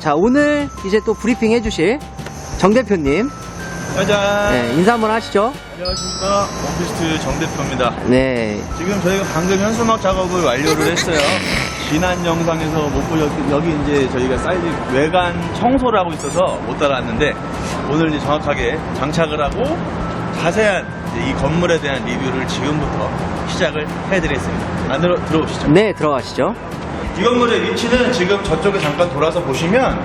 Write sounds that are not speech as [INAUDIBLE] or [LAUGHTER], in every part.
자, 오늘 이제 또 브리핑 해주실 정 대표님. 짜잔. 네, 인사 한번 하시죠. 안녕하십니까. 원피스트 정 대표입니다. 네. 지금 저희가 방금 현수막 작업을 완료를 했어요. [LAUGHS] 지난 영상에서 못 보셨, 여기 이제 저희가 사이즈 외관 청소를 하고 있어서 못 따라왔는데 오늘 이제 정확하게 장착을 하고 자세한 이 건물에 대한 리뷰를 지금부터 시작을 해드리겠습니다. 안으로 들어오시죠. 네, 들어가시죠. 이 건물의 위치는 지금 저쪽에 잠깐 돌아서 보시면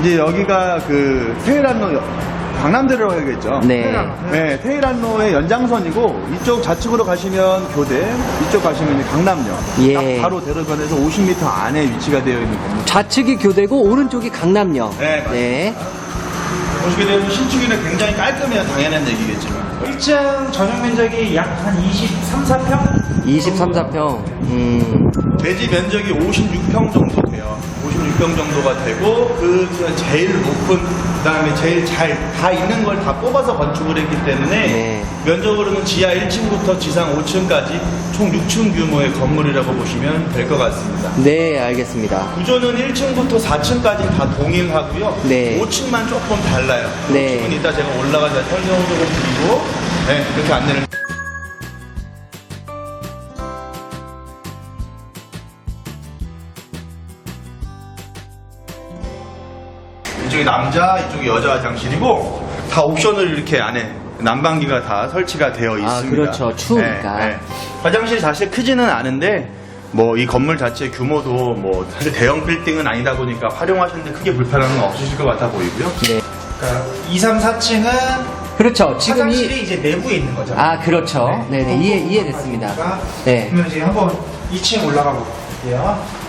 이제 여기가 그 테헤란로 강남대로라고 해야겠죠. 네. 네, 테헤란로의 연장선이고 이쪽 좌측으로 가시면 교대, 이쪽 가시면 이제 강남역. 예. 딱 바로 대로변에서 50m 안에 위치가 되어 있는 건물. 좌측이 교대고 오른쪽이 강남역. 네, 맞습니다. 네. 보시게 되면 신축이는 굉장히 깔끔해야 당연한 얘기겠지만 1층 전용 면적이 약 한 23, 4평? 23, 4평. 음. 대지 면적이 56평 정도 돼요. 56평 정도가 되고 그 제일 높은 그다음에 제일 잘 다 있는 걸 다 뽑아서 건축을 했기 때문에 네. 면적으로는 지하 1층부터 지상 5층까지 총 6층 규모의 건물이라고 보시면 될 것 같습니다. 네, 알겠습니다. 구조는 1층부터 4층까지 다 동일하고요. 네. 5층만 조금 달라요. 네. 5층은 이따 제가 올라가서 설명을 조금 드리고 네, 이렇게 안내를 이쪽이 남자, 이쪽이 여자 화장실이고 다 옵션을 이렇게 안에 난방기가 다 설치가 되어 있습니다. 아, 그렇죠. 추우니까. 화장실 사실 크지는 않은데 뭐 이 건물 자체 규모도 뭐 사실 대형 빌딩은 아니다 보니까 활용하시는데 크게 불편함은 없으실 것 같아 보이고요. 네. 그러니까 2, 3, 4층은 그렇죠. 지금 화장실이 이. 이제 내부에 있는 거죠. 아, 그렇죠. 네, 네. 이해, 이해됐습니다. 네. 그러면 이제 한번 2층 올라가 볼게요.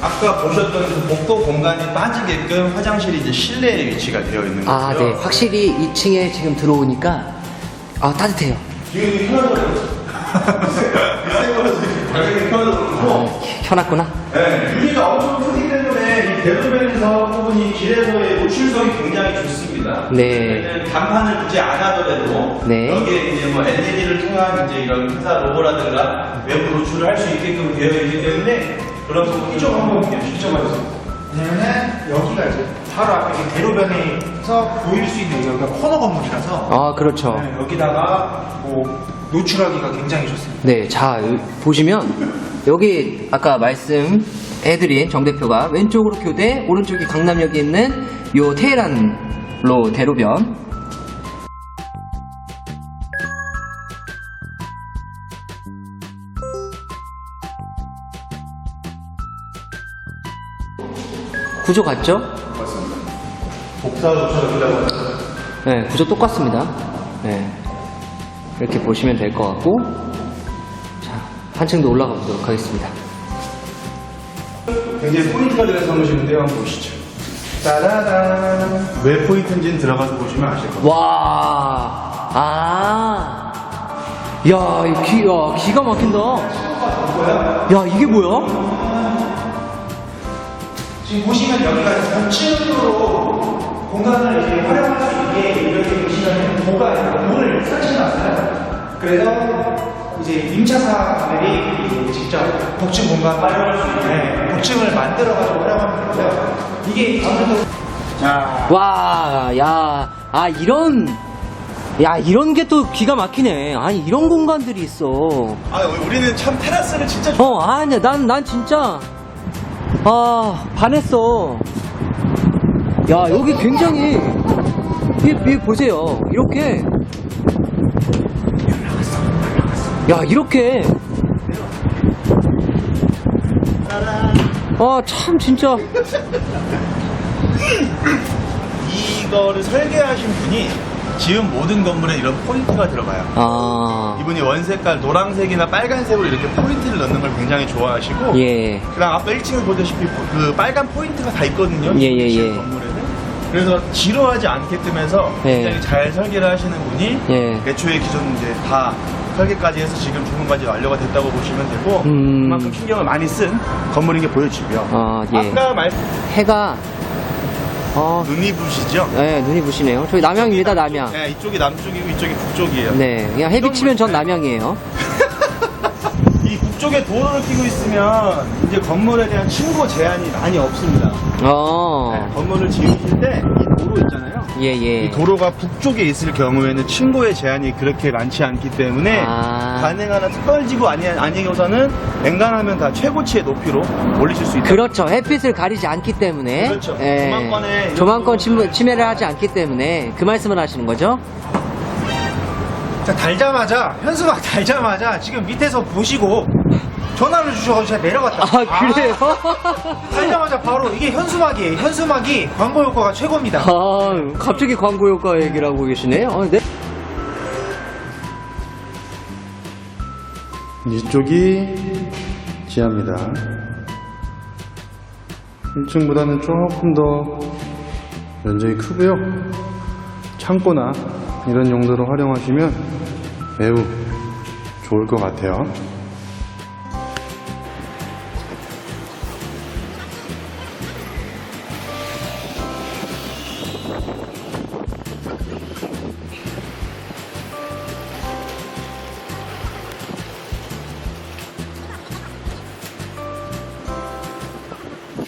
아까 보셨던 그 복도 공간이 빠지게끔 화장실이 이제 실내에 위치가 되어 있는 거죠. 아, 네. 확실히 2층에 지금 들어오니까, 아, 따뜻해요. 지금 거라서 당연히 편하더라고. 아, 켜놨구나. 네, 유리가 엄청 크기 때문에 이 대로변에서 혹은 이 길에서의 노출성이 굉장히 좋습니다. 네. 왜냐면 간판을 굳이 안 하더라도 네. 여기에 이제 뭐 LED를 통한 이제 이런 회사 로고라든가 외부 노출을 할 수 있게끔 되어 있기 때문에 그런 부분이 이쪽 한번 볼게요. 이쪽 봐주세요. 왜냐면은 여기가 이제 바로 앞에 이게 대로변에서 보일 수 있는 여기가 코너 건물이라서 아, 그렇죠. 네, 여기다가 뭐 노출하기가 굉장히 좋습니다. 네, 자, 여- 보시면, 여기 아까 말씀해드린 정 대표가 왼쪽으로 교대, 오른쪽이 강남역에 있는 요 테헤란로 대로변. 구조 같죠? 복사 노출이라고 네, 구조 똑같습니다. 네. 이렇게 보시면 될 것 같고, 자, 한층 더 올라가 보도록 하겠습니다. 굉장히 포인트가 되는 사무실인데 한번 보시죠. 따다단. 왜 포인트인지는 들어가서 보시면 아실 겁니다. 와, 아, 야, 이 기, 야, 기가 막힌다. 야, 이게 뭐야? 지금 보시면 여기가 전층으로 공간을 이제 활용할 수 있게 이렇게 보시면 보가 문을 설치해놨어요. 그래서 이제 임차사들이 직접 복층 공간 활용할 수 있게 복층을 만들어가지고 활용하면 되고요. 이게 아무래도 자 와, 야, 아, 이런, 야, 이런 게 또 기가 막히네. 아니, 이런 공간들이 있어. 아, 우리는 참 테라스를 진짜 좋아. 어, 아니야, 난, 난 진짜, 아, 반했어. 야, 여기 굉장히, 이, 이, 보세요. 이렇게. 야, 이렇게. 아, 참, 진짜. 이거를 설계하신 분이 지은 모든 건물에 이런 포인트가 들어가요. 아, 이분이 원색깔 노란색이나 빨간색으로 이렇게 포인트를 넣는 걸 굉장히 좋아하시고 예. 그다음 아까 1층을 보다시피 그 빨간 포인트가 다 있거든요. 예, 예, 예. 건물에는. 그래서 지루하지 않게끔 해서 예. 굉장히 잘 설계를 하시는 분이 예. 애초에 기존 이제 다 설계까지 해서 지금 주문까지 완료가 됐다고 보시면 되고 음. 그만큼 신경을 많이 쓴 건물인 게 보여지고요. 아, 예. 아까 말 해가, 어, 눈이 부시죠? 네, 눈이 부시네요. 저희 남양입니다, 남양. 네, 이쪽이 남쪽이고 이쪽이 북쪽이에요. 네, 그냥 햇빛 치면 전 남양이에요. 이 북쪽에 도로를 끼고 있으면 이제 건물에 대한 층고 제한이 많이 없습니다. 어. 건물을 지으실 때 이 도로 있잖아요. 예, 예. 이 도로가 북쪽에 있을 경우에는 층고의 제한이 그렇게 많지 않기 때문에 아. 가능한 한 특별지구 아니, 아니고서는 엔간하면 다 최고치의 높이로 올리실 수 있다. 그렇죠. 햇빛을 가리지 않기 때문에. 그렇죠. 예. 조망권에 조망권 침해, 침해를 하지 않기 때문에 그 말씀을 하시는 거죠? 자, 달자마자, 현수막 달자마자 지금 밑에서 보시고 전화를 주셔서 제가 내려갔다. 아, 그래요? 달자마자 바로 이게 현수막이에요. 현수막이 광고 효과가 최고입니다. 아, 갑자기 광고 효과 얘기를 하고 계시네. 아, 네. 이쪽이 지하입니다. 1층보다는 조금 더 면적이 크고요. 창고나 이런 용도로 활용하시면 매우 좋을 것 같아요.